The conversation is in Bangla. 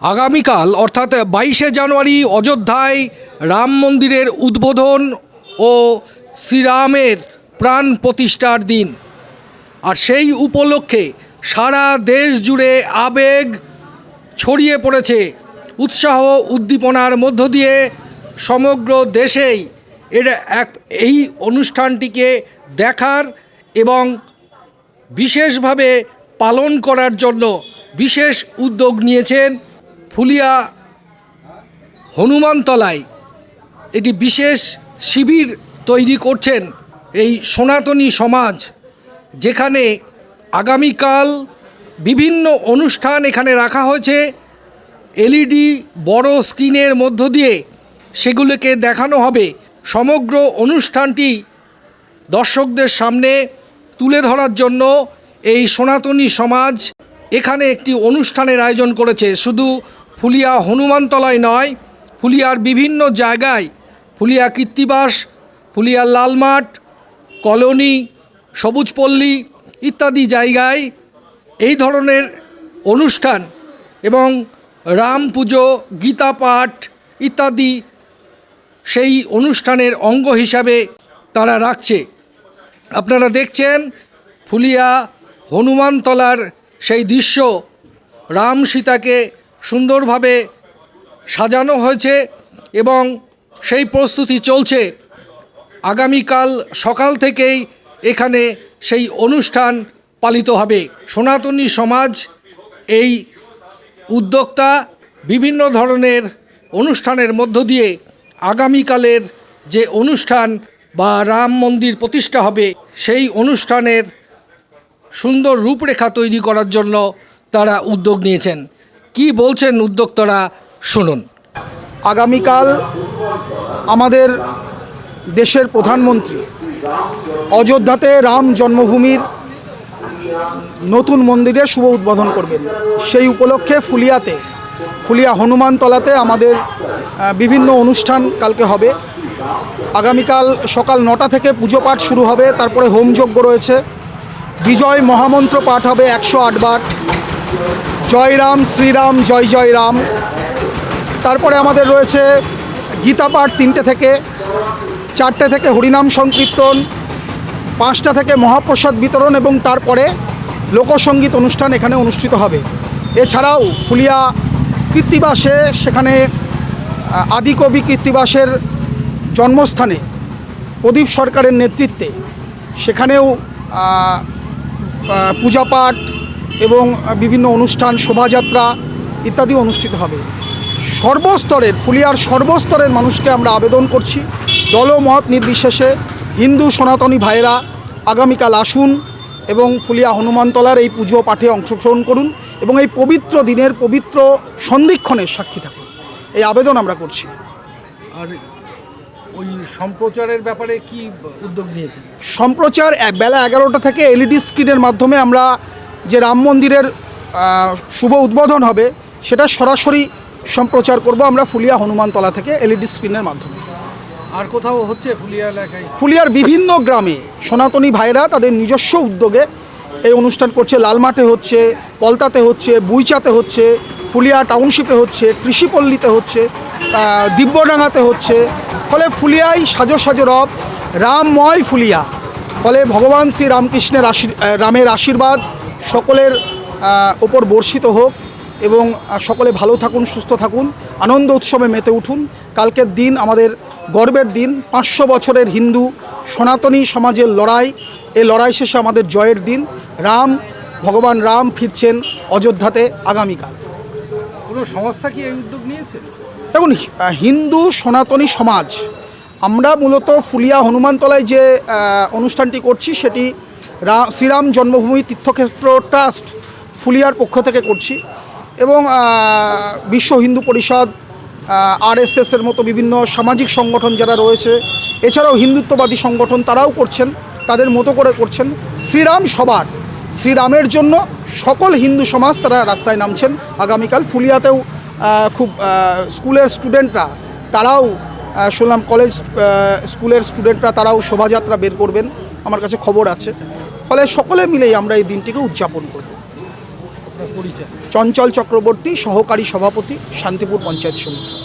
আগামীকাল, অর্থাৎ বাইশে জানুয়ারি, অযোধ্যায় রাম মন্দিরের উদ্বোধন ও শ্রীরামের প্রাণ প্রতিষ্ঠার দিন। আর সেই উপলক্ষে সারা দেশ জুড়ে আবেগ ছড়িয়ে পড়েছে। উৎসাহ উদ্দীপনার মধ্য দিয়ে সমগ্র দেশেই এর এক, এই অনুষ্ঠানটিকে দেখার এবং বিশেষভাবে পালন করার জন্য বিশেষ উদ্যোগ নিয়েছেন ফুলিয়া হনুমানতলায় এটি বিশেষ শিবির তৈরি করছেন এই সনাতনী সমাজ, যেখানে আগামীকাল বিভিন্ন অনুষ্ঠান এখানে রাখা হয়েছে। এলইডি বড় স্ক্রিনের মধ্য দিয়ে সেগুলোকে দেখানো হবে। সমগ্র অনুষ্ঠানটি দর্শকদের সামনে তুলে ধরার জন্য এই সনাতনী সমাজ এখানে একটি অনুষ্ঠানের আয়োজন করেছে। শুধু ফুলিয়া হনুমানতলায় নয়, ফুলিয়ার বিভিন্ন জায়গায়, ফুলিয়া কৃত্তিবাস ফুলিয়ার লালমাঠ, কলোনি, সবুজপল্লী ইত্যাদি জায়গায় এই ধরনের অনুষ্ঠান এবং রাম পুজো, গীতা পাঠ ইত্যাদি সেই অনুষ্ঠানের অঙ্গ হিসাবে তারা রাখছে। আপনারা দেখছেন ফুলিয়া হনুমানতলার সেই দৃশ্য, রাম সীতাকে সুন্দরভাবে সাজানো হয়েছে এবং সেই প্রস্তুতি চলছে। আগামীকাল সকাল থেকেই এখানে সেই অনুষ্ঠান পালিত হবে। সনাতনী সমাজ, এই উদ্যোক্তা বিভিন্ন ধরনের অনুষ্ঠানের মধ্য দিয়ে আগামীকালের যে অনুষ্ঠান বা রাম মন্দির প্রতিষ্ঠা হবে, সেই অনুষ্ঠানের সুন্দর রূপরেখা তৈরি করার জন্য তারা উদ্যোগ নিয়েছেন। কি বলছেন উদ্যোক্তারা? শুনুন। আগামীকাল আমাদের দেশের প্রধানমন্ত্রী অযোধ্যাতে রাম জন্মভূমির নতুন মন্দিরে শুভ উদ্বোধন করবেন। সেই উপলক্ষে ফুলিয়াতে, ফুলিয়া হনুমানতলাতে আমাদের বিভিন্ন অনুষ্ঠান কালকে হবে। আগামীকাল সকাল নটা থেকে পুজো পাঠ শুরু হবে, তারপরে হোমযজ্ঞ রয়েছে। বিজয় মহামন্ত্র পাঠ হবে একশো আটবার। জয় রাম শ্রীরাম, জয় জয় রাম তারপরে আমাদের রয়েছে গীতা পাঠ তিনটে থেকে, চারটে থেকে হরিনাম সংকীর্তন, পাঁচটা থেকে মহাপ্রসাদ বিতরণ এবং তারপরে লোকসঙ্গীত অনুষ্ঠান এখানে অনুষ্ঠিত হবে। এছাড়াও ফুলিয়া কৃত্তিবাসে সেখানে আদিকবি কৃত্তিবাসের জন্মস্থানে প্রদীপ সরকারের নেতৃত্বে, সেখানেও পূজাপাঠ এবং বিভিন্ন অনুষ্ঠান শোভাযাত্রা ইত্যাদি অনুষ্ঠিত হবে। সর্বস্তরের ফুলিয়ার সর্বস্তরের মানুষকে আমরা আবেদন করছি। দলমত নির্বিশেষে হিন্দু সনাতনী ভাইয়েরা আগামীকাল আসুন এবং ফুলিয়া হনুমানতলার এই পুজো পাঠে অংশগ্রহণ করুন এবং এই পবিত্র দিনের পবিত্র সন্ধিক্ষণের সাক্ষী থাকুন। এই আবেদন আমরা করছি। আর ওই সম্প্রচারের ব্যাপারে কি উদ্যোগ নিয়েছে সম্প্রচার বেলা এগারোটা থেকে এলইডি স্ক্রিনের মাধ্যমে আমরা যে রাম মন্দিরের শুভ উদ্বোধন হবে সেটা সরাসরি সম্প্রচার করব আমরা ফুলিয়া হনুমানতলা থেকে এলইডি স্ক্রিনের মাধ্যমে। আর কোথাও হচ্ছে ফুলিয়া এলাকায়? ফুলিয়ার বিভিন্ন গ্রামে সনাতনী ভাইরা তাদের নিজস্ব উদ্যোগে এই অনুষ্ঠান করছে। লালমাটে হচ্ছে পলতাতে হচ্ছে বুইচাতে হচ্ছে ফুলিয়া টাউনশিপে হচ্ছে কৃষিপল্লীতে হচ্ছে দিব্যডাঙ্গাতে হচ্ছে। ফলে ফুলিয়ায় সাজো সাজো রব রামময় ফুলিয়া। ফলে ভগবান শ্রী রামকৃষ্ণের আশীর রামের আশীর্বাদ সকলের ওপর বর্ষিত হোক এবং সকলে ভালো থাকুন সুস্থ থাকুন আনন্দ উৎসবে মেতে উঠুন। কালকের দিন আমাদের গর্বের দিন পাঁচশো বছরের হিন্দু সনাতনী সমাজের লড়াই এই লড়াই শেষে আমাদের জয়ের দিন। রাম ভগবান রাম ফিরছেন অযোধ্যাতে আগামীকাল। কোনো সংস্থা কি এই উদ্যোগ নিয়েছে? দেখুন হিন্দু সনাতনী সমাজ আমরা মূলত ফুলিয়া হনুমানতলায় যে অনুষ্ঠানটি করছি সেটি শ্রীরাম জন্মভূমি তীর্থক্ষেত্র ট্রাস্ট ফুলিয়ার পক্ষ থেকে করছি এবং বিশ্ব হিন্দু পরিষদ আরএসএসের মতো বিভিন্ন সামাজিক সংগঠন যারা রয়েছে, এছাড়াও হিন্দুত্ববাদী সংগঠন তারাও করছেন, তাদের মতো করে করছেন। শ্রীরাম সবার, শ্রীরামের জন্য সকল হিন্দু সমাজ তারা রাস্তায় নামছেন। আগামীকাল ফুলিয়াতেও খুব স্কুলের স্টুডেন্টরা তারাও শুনলাম কলেজ স্কুলের স্টুডেন্টরা তারাও শোভাযাত্রা বের করবেন। আমার কাছে খবর আছে। ফলে সকলে মিলেই আমরা এই দিনটিকে উদযাপন করব। চঞ্চল চক্রবর্তী সহকারী সভাপতি শান্তিপুর পঞ্চায়েত সমিতি।